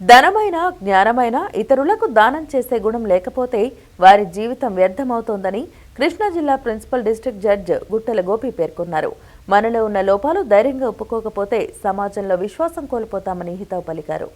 ధనమైన జ్ఞానమైన ఇతరులకు దానం చేసే గుణం లేకపోతే వారి జీవితం వ్యర్థమవుతోందని కృష్ణా జిల్లా principal district judge Guttela Gopi పేర్కొన్నారు. మనలో ఉన్న లోపాలు ధైర్యంగా ఒప్పుకోకపోతే సమాజంలో విశ్వాసం కోల్పోతామని హితవు పలికారు.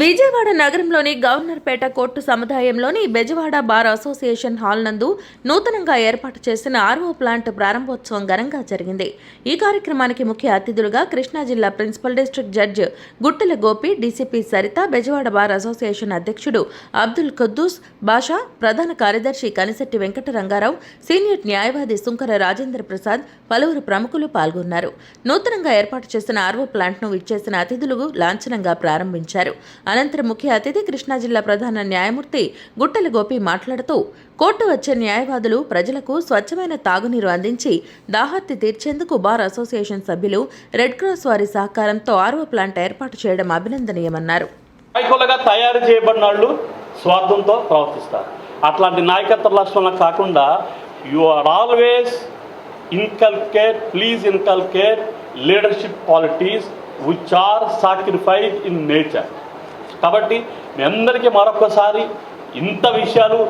విజయవాడ నగరంలోని గవర్నర్పేట కోర్టు సముదాయంలోని బెజవాడ బార్ అసోసియేషన్ హాల్ నందు నూతనంగా ఏర్పాటు చేసిన ఆర్ఓ ప్లాంట్ ప్రారంభోత్సవం ఘనంగా జరిగింది. ఈ కార్యక్రమానికి ముఖ్య అతిథులుగా కృష్ణా జిల్లా principal district judge Guttela Gopi DCP Saritha Bezawada bar association అధ్యక్షుడు అబ్దుల్ ఖుద్దూస్ బాషా ప్రధాన కార్యదర్శి కనిశెట్టి వెంకటరంగారావు సీనియర్ న్యాయవాది సుంకర రాజేంద్ర ప్రసాద్ పలువురు ప్రముఖులు పాల్గొన్నారు. నూతనంగా ఏర్పాటు చేసిన ఆర్ఓ ప్లాంట్ను విచ్చేసిన అతిథులు లాంఛనంగా ప్రారంభించారు. అనంతరం ముఖ్య అతిథి కృష్ణా జిల్లా ప్రధాన న్యాయమూర్తి గుట్టల గోపి మాట్లాడుతూ కోర్టు వచ్చే న్యాయవాదులు ప్రజలకు స్వచ్ఛమైన తాగునీరు అందించి దాహార్తి తీర్చేందుకు బార్ అసోసియేషన్ సభ్యులు రెడ్ క్రాస్ వారి సహకారంతో ఆర్వో ప్లాంట్ ఏర్పాటు చేయడం అభినందనీయమన్నారు. నాయకులుగా తయారు చేయబడిన వాళ్ళు స్వార్థంతో ప్రవర్తిస్తారు. అట్లాంటి నాయకత్వ లక్షణాలు కాకుండా you are always inculcate please inculcate leadership qualities which are sacrificed in nature కాబట్టి మీ అందరికీ మరొకసారి ఇంత విషయాలు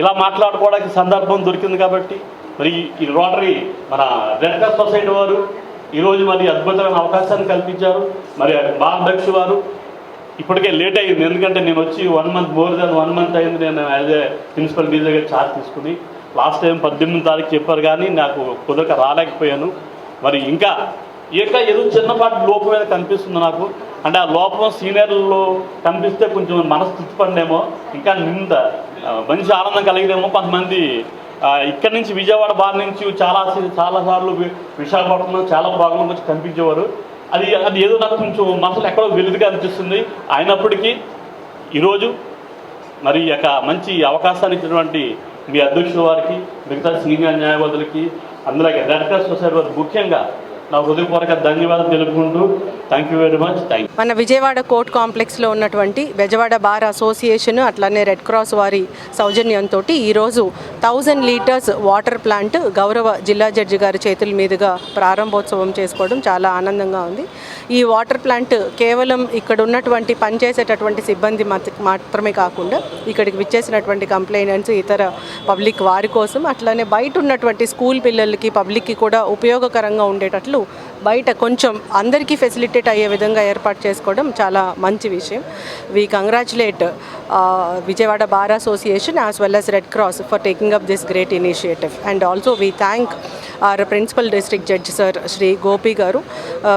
ఇలా మాట్లాడుకోవడానికి సందర్భం దొరికింది కాబట్టి మరి ఈ రోటరీ మన రెడ్ క్రాస్ సొసైటీ వారు ఈరోజు మరి అద్భుతమైన అవకాశాన్ని కల్పించారు. మరి మా వారు ఇప్పటికే లేట్ అయింది. ఎందుకంటే నేను వచ్చి one month more than one month అయింది. నేను యాజ్ ఏ ప్రిన్సిపల్ బీజేగా ఛార్జ్ తీసుకుని లాస్ట్ టైం పద్దెనిమిది తారీఖు చెప్పారు కానీ నాకు కుదరక రాలేకపోయాను. మరి ఇంకా ఇంకా ఏదో చిన్నపాటి లోపం మీద కనిపిస్తుంది నాకు. అంటే ఆ లోపం సీనియర్లలో కనిపిస్తే కొంచెం మనసు తృప్తిపడినేమో ఇంకా నింద. మంచి ఆనందం కలిగిదేమో కొంతమంది. ఇక్కడ నుంచి విజయవాడ బార్ నుంచి చాలా చాలా సార్లు విశాఖపట్నం చాలా ప్రోగ్రాం వచ్చి కనిపించేవారు. అది అది ఏదో నాకు కొంచెం మనసులో ఎక్కడో వెలుదుగా అనిపిస్తుంది. అయినప్పటికీ ఈరోజు మరి యొక్క మంచి అవకాశాన్ని ఇచ్చినటువంటి మీ అధ్యక్షుల వారికి మిగతా సీనియర్ న్యాయవాదులకి అందులో రెడ్ క్రాస్ సొసైటీ వారికి ముఖ్యంగా నా హృదయపూర్వక ధన్యవాదాలు తెలుపుకుంటూ thank you very much thank మన విజయవాడ కోర్ట్ కాంప్లెక్స్లో ఉన్నటువంటి బెజవాడ బార్ అసోసియేషన్ అట్లానే రెడ్ క్రాస్ వారి సౌజన్యంతో ఈరోజు థౌజండ్ లీటర్స్ వాటర్ ప్లాంట్ గౌరవ జిల్లా జడ్జి గారి చేతుల మీదుగా ప్రారంభోత్సవం చేసుకోవడం చాలా ఆనందంగా ఉంది. ఈ వాటర్ ప్లాంట్ కేవలం ఇక్కడ ఉన్నటువంటి పనిచేసేటటువంటి సిబ్బంది మాత్రమే కాకుండా ఇక్కడికి విచ్చేసినటువంటి కంప్లైనెంట్స్ ఇతర పబ్లిక్ వారి కోసం అట్లానే బయట ఉన్నటువంటి స్కూల్ పిల్లలకి పబ్లిక్కి కూడా ఉపయోగకరంగా ఉండేటట్లు బయట కొంచెం అందరికీ ఫెసిలిటేట్ అయ్యే విధంగా ఏర్పాటు చేసుకోవడం చాలా మంచి విషయం. We congratulate Vijayawada bar association as well as red cross for taking up this great initiative and also we thank our principal district judge sir Shri Gopi garu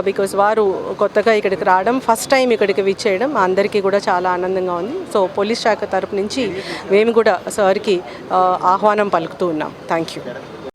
because వారు కొత్తగా ఇక్కడికి రావడం ఫస్ట్ టైం ఇక్కడికి విచ్చేయడం అందరికీ కూడా చాలా ఆనందంగా ఉంది. సో పోలీస్ శాఖ తరపు నుంచి మేము కూడా సార్కి uh, ఆహ్వానం పలుకుతూ ఉన్నాం. Thank you